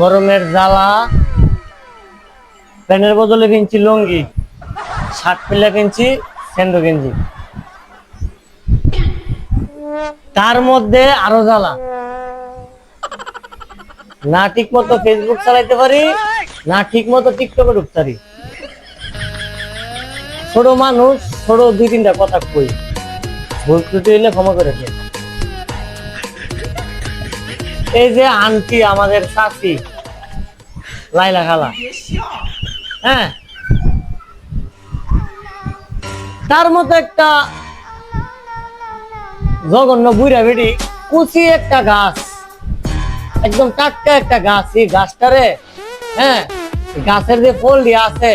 গরমের জ্বালা প্যান্টের বদলে কিনছি লুঙ্গি, শার্ট পেলে কিনছি স্যান্ডো গেঞ্জি তার মধ্যে আরও জ্বালা। না ঠিক মতো ফেসবুক চালাইতে পারি, না ঠিক মতো টিকটকে ঢুকতে পারি। ছোট মানুষ, ছোট দুই তিনটা কথা কই। ভুল ত্রুটি হইলে ক্ষমা করে দিন এই যে আন্টি আমাদের চাষি লাইলা খালা। হ্যাঁ। তার মতো একটা জঘন্য বুড়া বেড়ি কুচি একটা গাছ। একদম টাটকা একটা গাছ, এই গাছটারে হ্যাঁ গাছের যে ফল দিয়ে আছে,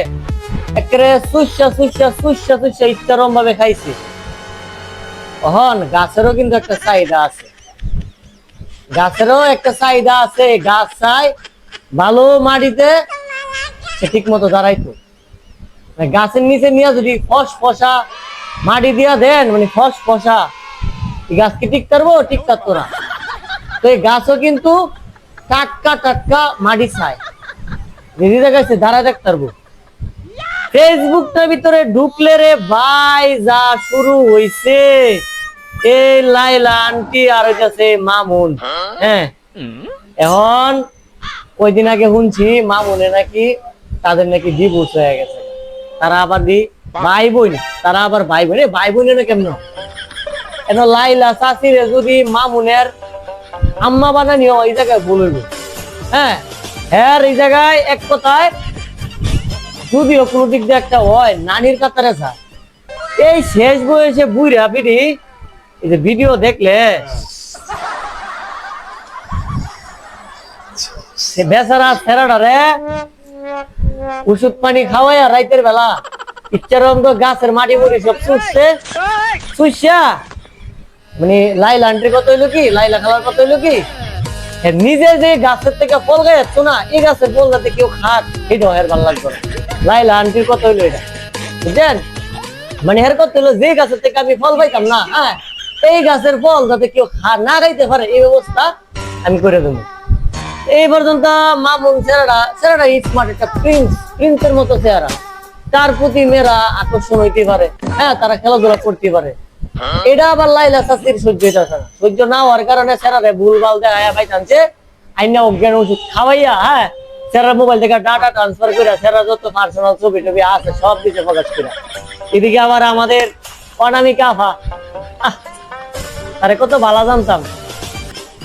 একেবারে সুস্যা সুস্যা সুস্যা সুস্যা ইচ্ছারম ভাবে খাইছি। হন গাছেরও কিন্তু একটা চাহিদা আছে। গাছেরও একটা চাহিদা আছে, গাছ চাই, ভালো মাটিতে সে ঠিক মতো দাঁড়াইতো। মানে গাছের নিচে নিয়ে যদি ফস ফসা মাটি দিয়া দেন মানে ফস ফসা গাছ কি ঠিক পারব ঠিক থাকতো না। তো এই গাছও কিন্তু টাটকা টাটকা মাটি চায়। যদি দেখাচ্ছে দাঁড়ায় দেখতে পারব। ফেসবুকটার ভিতরে ঢুকলে রে ভাই, যা শুরু হইছে। এই লাইলা আন্টি আর হইতাছে মামুন। হ্যাঁ? এখন ওই দিন আগে শুনছি মামুনে নাকি তাদের নাকি ডিভোর্স হয়ে গেছে। তারা আবার দি ভাই বোন তারা আবার ভাই বোন ভাই বোন না কেমন? এখন লাইলা চাষিরে যদি মামুনের আম্মা বানানিও এই জায়গায় বলইব হ্যাঁ? হ্যাঁ এই জায়গায় এক কথায় যদিও কোনো দিক দিয়ে একটা হয় নানির কাতারে যা। এই শেষ বয়সে বুড়া পিড়ি এই যে ভিডিও দেখলে, সে বেচারা রে, ওষুধ পানি খাওয়াই আর রাইতের বেলা ইচ্ছার তো গাছের মাটি মুড়ি সব চুষছে চুষা মানে লাইলা আন্টির কত হইল কি? লাইলা খালার কত হইল কি? নিজে যে গাছের থেকে ফল গায়ে না, এই গাছের ফল যাতে কেউ খাক এটাও এর ভালো লাগবে লাইলা আন্টির কত হইল এটা? বুঝছেন? মানে এর কত হইল? যে গাছের থেকে আমি ফল পাইতাম না হ্যাঁ? এই গাছের ফল যাতে কেউ না খাইতে পারে, এই ব্যবস্থা আমি করে দেবো। এই পর্যন্ত মামুন চেহারা চেহারা স্মার্ট একটা প্রিন্স প্রিন্সের মতো চেহারা। তার প্রতি মেয়েরা আকর্ষণ হইতে পারে। হ্যাঁ তারা খেলাধুলা করতে পারে। এটা আবার লাইলা শাস্তির সহ্য না। সহ্য না হওয়ার কারণে চেহারা ভুল ভালো দেখায় ভাই টানছে আইনা অজ্ঞান ওষুধ খাওয়াইয়া হ্যাঁ চেহারা মোবাইল থেকে ডাটা ট্রান্সফার করে চেহারা যত পার্সোনাল ছবি টবি আছে, সব কিছু প্রকাশ করে এদিকে আবার আমাদের অনামিকা আফা আরে কত ভালো জানতাম।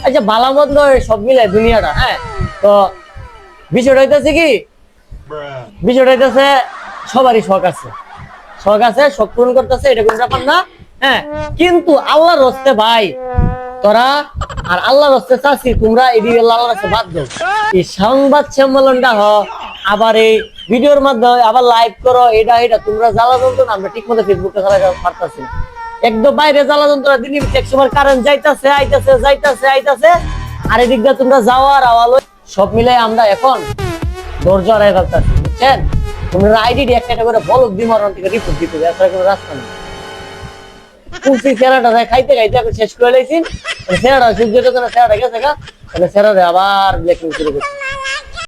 আচ্ছা ভালো মন্দ সব মিলে দুনিয়াটা হ্যাঁ? তো বিষয়টা হইতেছে কি? বিষয়টা হইতেছে সবারই শখ আছে। শখ আছে, শখ পূরণ করতেছে, এটা কোনো ব্যাপার না হ্যাঁ? কিন্তু আল্লাহর রস্তে ভাই, তোরা আর আল্লাহর রস্তে চাচ্ছি তোমরা এদিকে আল্লাহর বাদ দাও এই সংবাদ সম্মেলনটা হ, আবার এই ভিডিওর মাধ্যমে আবার লাইভ করো, এটা এটা, তোমরা জ্বালা যন্ত্রণা, আমরা ঠিক মতো ফেসবুকে চালাতে পারতাছি না। একদম বাইরে জ্বালা যন্ত্রণা দিন এক সময় কারেন্ট যাইতাছে, আইতাছে যাইতাছে, আইতাছে। আর এদিক দিয়ে তোমরা যাওয়ার আওয়ালো সব মিলাই আমরা এখন ধৈর্য হারাই ফেলতেছি, বুঝছেন? তোমরা আইডি একটা একটা করে বলক বিমরণ থেকে রিপোর্ট দিতে হবে, এছাড়া কোনো রাস্তা নেই। সেরাটা যায় খাইতে খাইতে এখন শেষ করে লাইছি। সূর্য যখন সেরাটা গেছে গা, তাহলে সেরাটা আবার ব্লেকিং শুরু করছে।